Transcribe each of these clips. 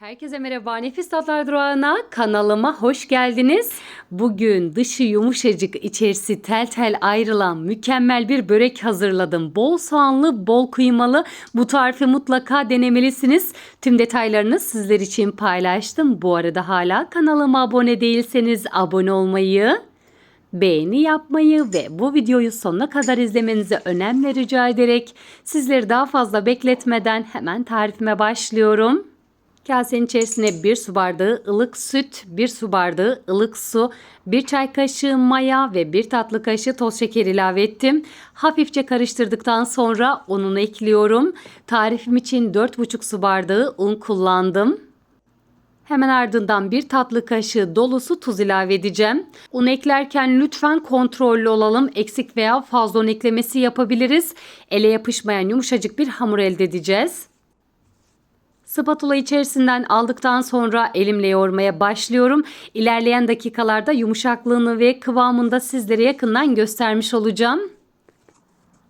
Herkese merhaba. Nefis Tatlar Durağı'na kanalıma hoş geldiniz. Bugün dışı yumuşacık, içerisi tel tel ayrılan mükemmel bir börek hazırladım. Bol soğanlı, bol kıymalı. Bu tarifi mutlaka denemelisiniz. Tüm detaylarını sizler için paylaştım. Bu arada hala kanalıma abone değilseniz abone olmayı, beğeni yapmayı ve bu videoyu sonuna kadar izlemenizi önemli rica ederek sizleri daha fazla bekletmeden hemen tarifime başlıyorum. Kasenin içerisine 1 su bardağı ılık süt, 1 su bardağı ılık su, 1 çay kaşığı maya ve 1 tatlı kaşığı toz şeker ilave ettim. Hafifçe karıştırdıktan sonra ununu ekliyorum. Tarifim için 4,5 su bardağı un kullandım. Hemen ardından bir tatlı kaşığı dolusu tuz ilave edeceğim. Un eklerken lütfen kontrollü olalım. Eksik veya fazla un eklemesi yapabiliriz. Ele yapışmayan yumuşacık bir hamur elde edeceğiz. Spatula içerisinden aldıktan sonra elimle yoğurmaya başlıyorum. İlerleyen dakikalarda yumuşaklığını ve kıvamını da sizlere yakından göstermiş olacağım.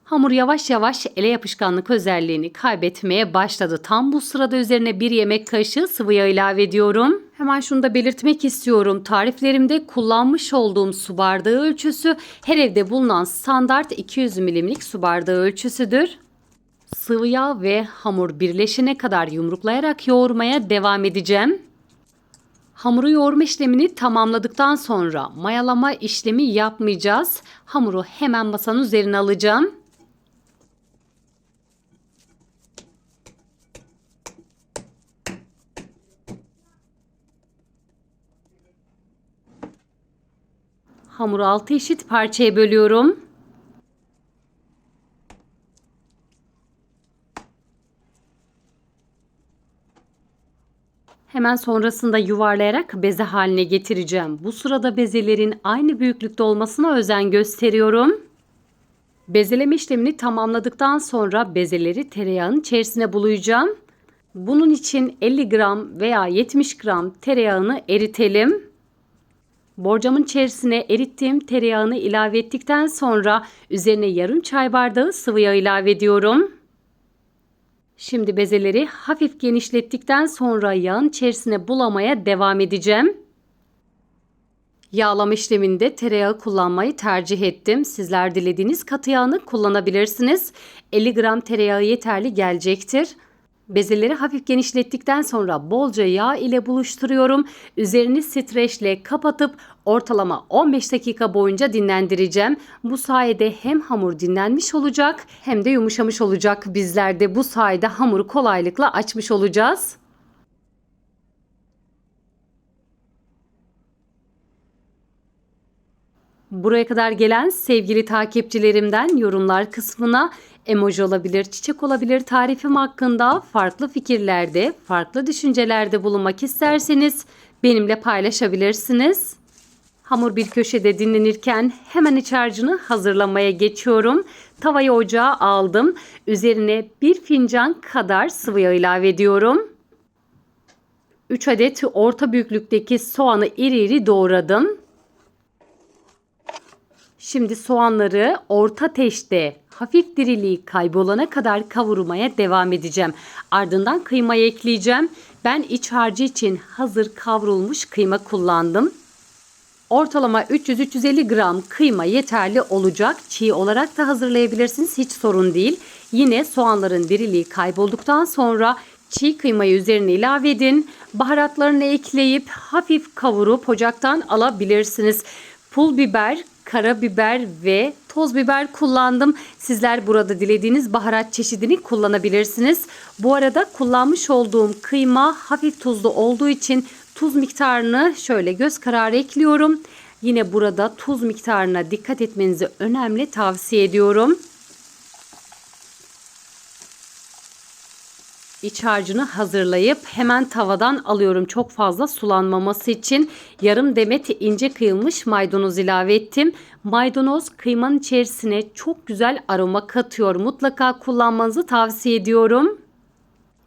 Hamur yavaş yavaş ele yapışkanlık özelliğini kaybetmeye başladı. Tam bu sırada üzerine bir yemek kaşığı sıvı yağ ilave ediyorum. Hemen şunu da belirtmek istiyorum. Tariflerimde kullanmış olduğum su bardağı ölçüsü her evde bulunan standart 200 milimlik su bardağı ölçüsüdür. Sıvı yağ ve hamur birleşene kadar yumruklayarak yoğurmaya devam edeceğim. Hamuru yoğurma işlemini tamamladıktan sonra mayalama işlemi yapmayacağız. Hamuru hemen masanın üzerine alacağım. Hamuru 6 eşit parçaya bölüyorum. Hemen sonrasında yuvarlayarak beze haline getireceğim. Bu sırada bezelerin aynı büyüklükte olmasına özen gösteriyorum. Bezeleme işlemini tamamladıktan sonra bezeleri tereyağın içerisine bulayacağım. Bunun için 50 gram veya 70 gram tereyağını eritelim. Borcamın içerisine erittiğim tereyağını ilave ettikten sonra üzerine yarım çay bardağı sıvı yağ ilave ediyorum. Şimdi bezeleri hafif genişlettikten sonra yağın içerisine bulamaya devam edeceğim. Yağlama işleminde tereyağı kullanmayı tercih ettim. Sizler dilediğiniz katı yağını kullanabilirsiniz. 50 gram tereyağı yeterli gelecektir. Bezeleri hafif genişlettikten sonra bolca yağ ile buluşturuyorum. Üzerini streçle kapatıp ortalama 15 dakika boyunca dinlendireceğim. Bu sayede hem hamur dinlenmiş olacak hem de yumuşamış olacak. Bizler de bu sayede hamuru kolaylıkla açmış olacağız. Buraya kadar gelen sevgili takipçilerimden yorumlar kısmına emoji olabilir, çiçek olabilir tarifim hakkında farklı fikirlerde, farklı düşüncelerde bulunmak isterseniz benimle paylaşabilirsiniz. Hamur bir köşede dinlenirken hemen iç harcını hazırlamaya geçiyorum. Tavayı ocağa aldım. Üzerine bir fincan kadar sıvı yağ ilave ediyorum. 3 adet orta büyüklükteki soğanı iri iri doğradım. Şimdi soğanları orta ateşte hafif diriliği kaybolana kadar kavurmaya devam edeceğim. Ardından kıymayı ekleyeceğim. Ben iç harcı için hazır kavrulmuş kıyma kullandım. Ortalama 300-350 gram kıyma yeterli olacak. Çiğ olarak da hazırlayabilirsiniz. Hiç sorun değil. Yine soğanların diriliği kaybolduktan sonra çiğ kıymayı üzerine ilave edin. Baharatlarını ekleyip hafif kavurup ocaktan alabilirsiniz. Pul biber, karabiber ve toz biber kullandım. Sizler burada dilediğiniz baharat çeşidini kullanabilirsiniz. Bu arada kullanmış olduğum kıyma hafif tuzlu olduğu için tuz miktarını şöyle göz kararı ekliyorum. Yine burada tuz miktarına dikkat etmenizi önemli tavsiye ediyorum. İç harcını hazırlayıp hemen tavadan alıyorum. Çok fazla sulanmaması için yarım demet ince kıyılmış maydanoz ilave ettim. Maydanoz kıymanın içerisine çok güzel aroma katıyor. Mutlaka kullanmanızı tavsiye ediyorum.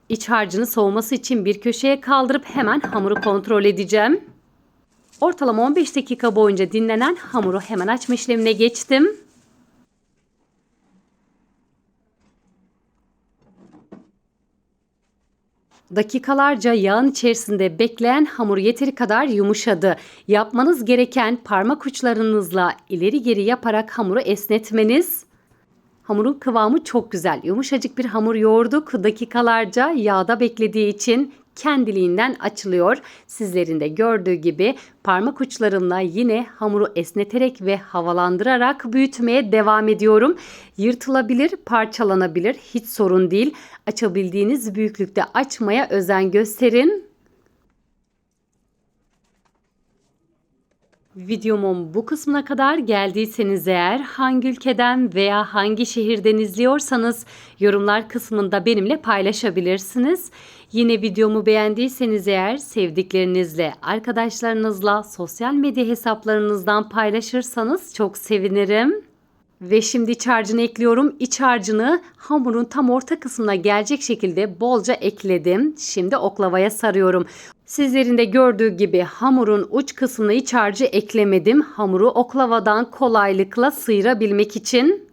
İç harcını soğuması için bir köşeye kaldırıp hemen hamuru kontrol edeceğim. Ortalama 15 dakika boyunca dinlenen hamuru hemen açma işlemine geçtim. Dakikalarca yağın içerisinde bekleyen hamur yeteri kadar yumuşadı. Yapmanız gereken parmak uçlarınızla ileri geri yaparak hamuru esnetmeniz. Hamurun kıvamı çok güzel. Yumuşacık bir hamur yoğurduk. Dakikalarca yağda beklediği için kendiliğinden açılıyor. Sizlerin de gördüğü gibi parmak uçlarımla yine hamuru esneterek ve havalandırarak büyütmeye devam ediyorum. Yırtılabilir, parçalanabilir hiç sorun değil. Açabildiğiniz büyüklükte açmaya özen gösterin. Videomun bu kısmına kadar geldiyseniz eğer hangi ülkeden veya hangi şehirden izliyorsanız yorumlar kısmında benimle paylaşabilirsiniz. Yine videomu beğendiyseniz eğer sevdiklerinizle, arkadaşlarınızla, sosyal medya hesaplarınızdan paylaşırsanız çok sevinirim. Ve şimdi iç harcını ekliyorum. İç harcını hamurun tam orta kısmına gelecek şekilde bolca ekledim. Şimdi oklavaya sarıyorum. Sizlerin de gördüğü gibi hamurun uç kısmına iç harcı eklemedim. Hamuru oklavadan kolaylıkla sıyırabilmek için.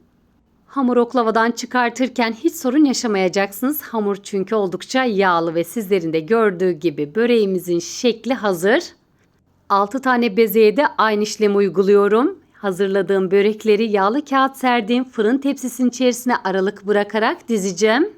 Hamur oklavadan çıkartırken hiç sorun yaşamayacaksınız. Hamur çünkü oldukça yağlı ve sizlerin de gördüğü gibi böreğimizin şekli hazır. 6 tane bezeye de aynı işlemi uyguluyorum. Hazırladığım börekleri yağlı kağıt serdiğim fırın tepsisinin içerisine aralık bırakarak dizeceğim.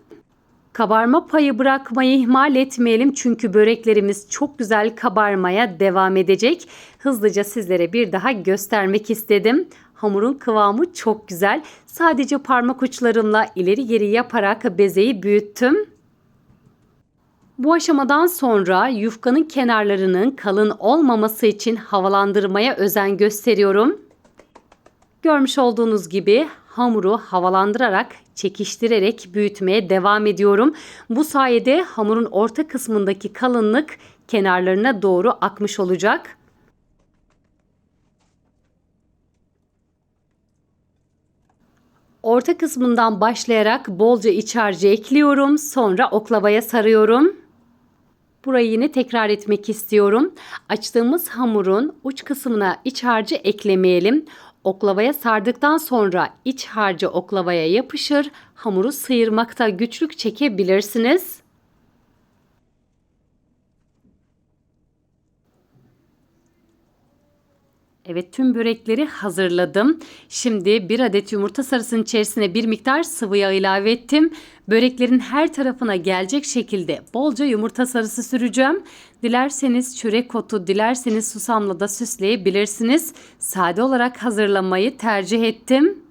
Kabarma payı bırakmayı ihmal etmeyelim çünkü böreklerimiz çok güzel kabarmaya devam edecek. Hızlıca sizlere bir daha göstermek istedim. Hamurun kıvamı çok güzel. Sadece parmak uçlarımla ileri geri yaparak bezeyi büyüttüm. Bu aşamadan sonra yufkanın kenarlarının kalın olmaması için havalandırmaya özen gösteriyorum. Görmüş olduğunuz gibi hamuru havalandırarak, çekiştirerek büyütmeye devam ediyorum. Bu sayede hamurun orta kısmındaki kalınlık kenarlarına doğru akmış olacak. Orta kısmından başlayarak bolca iç harcı ekliyorum. Sonra oklavaya sarıyorum. Burayı yine tekrar etmek istiyorum. Açtığımız hamurun uç kısmına iç harcı eklemeyelim. Oklavaya sardıktan sonra iç harcı oklavaya yapışır. Hamuru sıyırmakta güçlük çekebilirsiniz. Evet tüm börekleri hazırladım. Şimdi bir adet yumurta sarısının içerisine bir miktar sıvı yağ ilave ettim. Böreklerin her tarafına gelecek şekilde bolca yumurta sarısı süreceğim. Dilerseniz çörek otu, dilerseniz susamla da süsleyebilirsiniz. Sade olarak hazırlamayı tercih ettim.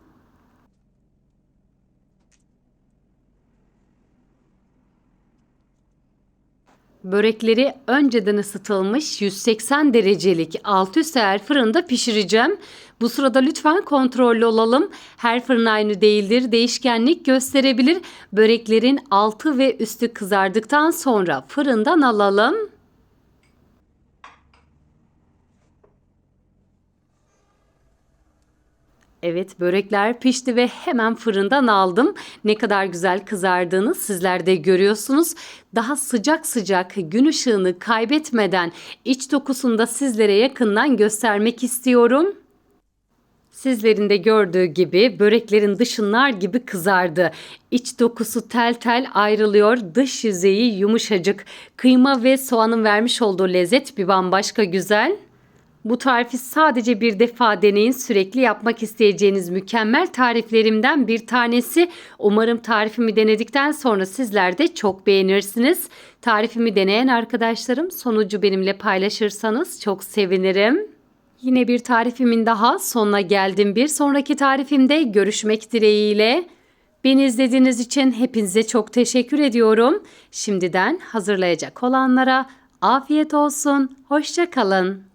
Börekleri önceden ısıtılmış 180 derecelik alt üst ayar fırında pişireceğim. Bu sırada lütfen kontrollü olalım. Her fırın aynı değildir. Değişkenlik gösterebilir. Böreklerin altı ve üstü kızardıktan sonra fırından alalım. Evet börekler pişti ve hemen fırından aldım. Ne kadar güzel kızardığını sizler de görüyorsunuz. Daha sıcak sıcak gün ışığını kaybetmeden iç dokusunu da sizlere yakından göstermek istiyorum. Sizlerin de gördüğü gibi böreklerin dışınlar gibi kızardı. İç dokusu tel tel ayrılıyor, dış yüzeyi yumuşacık. Kıyma ve soğanın vermiş olduğu lezzet bir bambaşka güzel. Bu tarifi sadece bir defa deneyin. Sürekli yapmak isteyeceğiniz mükemmel tariflerimden bir tanesi. Umarım tarifimi denedikten sonra sizler de çok beğenirsiniz. Tarifimi deneyen arkadaşlarım sonucu benimle paylaşırsanız çok sevinirim. Yine bir tarifimin daha sonuna geldim. Bir sonraki tarifimde görüşmek dileğiyle. Beni izlediğiniz için hepinize çok teşekkür ediyorum. Şimdiden hazırlayacak olanlara afiyet olsun. Hoşça kalın.